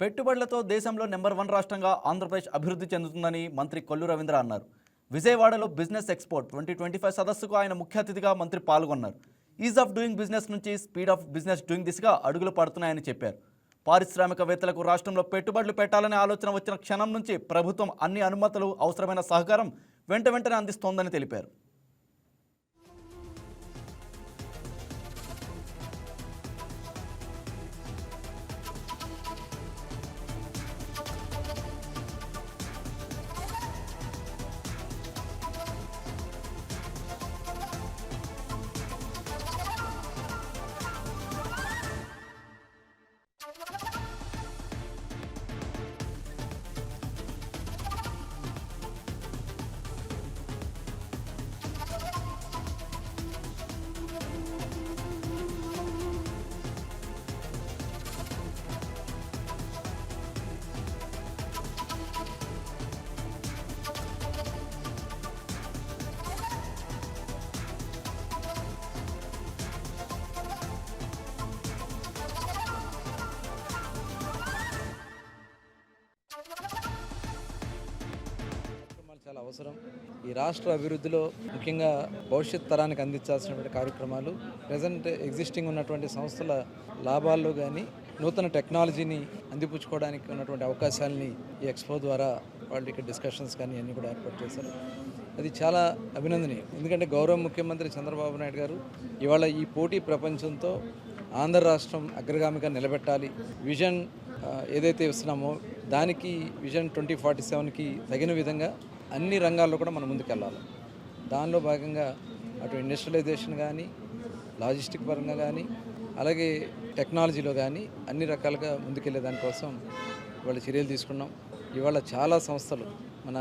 పెట్టుబడులతో దేశంలో number one రాష్ట్రంగా ఆంధ్రప్రదేశ్ అభివృద్ధి చెందుతుందని మంత్రి కొల్లు రవీంద్ర అన్నారు. విజయవాడలో business export twenty twenty five సదస్సుకు ఆయన ముఖ్య అతిథిగా మంత్రి పాల్గొన్నారు. ఈజ్ ఆఫ్ డూయింగ్ బిజినెస్ నుంచి స్పీడ్ ఆఫ్ బిజినెస్ డూయింగ్ దిశగా అడుగులు పడుతున్నాయని చెప్పారు. పారిశ్రామికవేత్తలకు రాష్ట్రంలో పెట్టుబడులు పెట్టాలనే ఆలోచన వచ్చిన క్షణం నుంచి ప్రభుత్వం అన్ని అనుమతులు అవసరమైన సహకారం వెంట వెంటనే అందిస్తోందని తెలిపారు. అవసరం. ఈ రాష్ట్ర అభివృద్ధిలో ముఖ్యంగా భవిష్యత్ తరానికి అందించాల్సినటువంటి కార్యక్రమాలు ప్రజెంట్ ఎగ్జిస్టింగ్ ఉన్నటువంటి సంస్థల లాభాల్లో కానీ నూతన టెక్నాలజీని అందిపుచ్చుకోవడానికి ఉన్నటువంటి అవకాశాలని ఈ ఎక్స్పో ద్వారా వాళ్ళు ఇక్కడ డిస్కషన్స్ కానీ అన్నీ కూడా ఏర్పాటు చేశారు. అది చాలా అభినందనీయం. ఎందుకంటే గౌరవ ముఖ్యమంత్రి చంద్రబాబు నాయుడు గారు ఇవాళ ఈ పోటీ ప్రపంచంతో ఆంధ్ర రాష్ట్రం అగ్రగామిగా నిలబెట్టాలి. విజన్ ఏదైతే ఇస్తున్నామో దానికి విజన్ ట్వంటీ ఫార్టీ సెవెన్కి తగిన విధంగా అన్ని రంగాల్లో కూడా మనం ముందుకెళ్ళాలి. దానిలో భాగంగా అటు ఇండస్ట్రియలైజేషన్ కానీ లాజిస్టిక్ పరంగా కానీ అలాగే టెక్నాలజీలో కానీ అన్ని రకాలుగా ముందుకెళ్ళే దానికోసం ఇవాళ చర్యలు తీసుకున్నాం. ఇవాళ చాలా సంస్థలు మన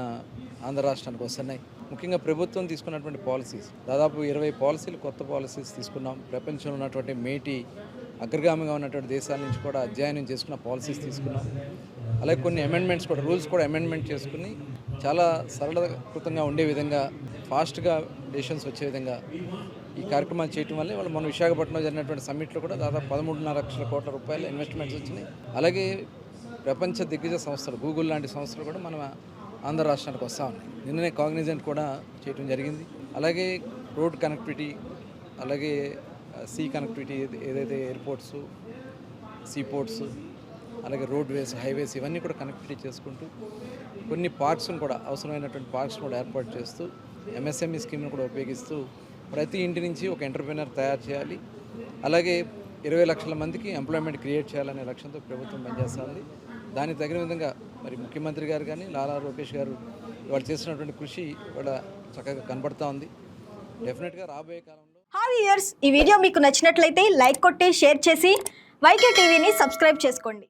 ఆంధ్ర రాష్ట్రానికి వస్తున్నాయి. ముఖ్యంగా ప్రభుత్వం తీసుకున్నటువంటి పాలసీస్ దాదాపు ఇరవై పాలసీలు కొత్త పాలసీస్ తీసుకున్నాం. ప్రపంచంలో ఉన్నటువంటి మేటి అగ్రగామిగా ఉన్నటువంటి దేశాల నుంచి కూడా అధ్యయనం చేసుకున్న పాలసీస్ తీసుకున్నాం. అలాగే కొన్ని అమెండ్మెంట్స్ కూడా రూల్స్ కూడా అమెండ్మెంట్ చేసుకుని చాలా సరళకృతంగా ఉండే విధంగా ఫాస్ట్గా డెసిషన్స్ వచ్చే విధంగా ఈ కార్యక్రమాలు చేయటం వల్ల వాళ్ళు మన విశాఖపట్నంలో జరిగినటువంటి సమ్మిట్లో కూడా దాదాపు పదమూడున్నర లక్షల కోట్ల రూపాయల ఇన్వెస్ట్మెంట్స్ వచ్చినాయి. అలాగే ప్రపంచ దిగ్గజ సంస్థలు గూగుల్ లాంటి సంస్థలు కూడా మన ఆంధ్ర రాష్ట్రానికి వస్తూ ఉన్నాయి. నిన్ననే కాగ్నిజెంట్ కూడా చేయడం జరిగింది. అలాగే రోడ్ కనెక్టివిటీ అలాగే సీ కనెక్టివిటీ ఏదైతే ఎయిర్పోర్ట్స్ సీ పోర్ట్స్ అలాగే రోడ్వేస్ హైవేస్ ఇవన్నీ కూడా కనెక్టివిటీ చేసుకుంటూ కొన్ని పార్క్స్ను కూడా అవసరమైనటువంటి పార్క్స్ని కూడా ఏర్పాటు చేస్తూ ఎంఎస్ఎంఈ స్కీమ్ను కూడా ఉపయోగిస్తూ ప్రతి ఇంటి నుంచి ఒక ఎంటర్ప్రినర్ తయారు చేయాలి. అలాగే ఇరవై లక్షల మందికి ఎంప్లాయ్మెంట్ క్రియేట్ చేయాలనే లక్ష్యంతో ప్రభుత్వం పనిచేస్తుంది. దానికి తగిన విధంగా మరి ముఖ్యమంత్రి గారు కానీ లాలా లోకేష్ గారు వాళ్ళు చేసినటువంటి కృషి ఇవాళ చక్కగా కనబడతా ఉంది డెఫినెట్గా రాబోయే కాలంలో హాయ్ ఇయర్స్ ఈ వీడియో మీకు నచ్చినట్లయితే లైక్ కొట్టి షేర్ చేసి వైకే టీవీని సబ్స్క్రైబ్ చేసుకోండి.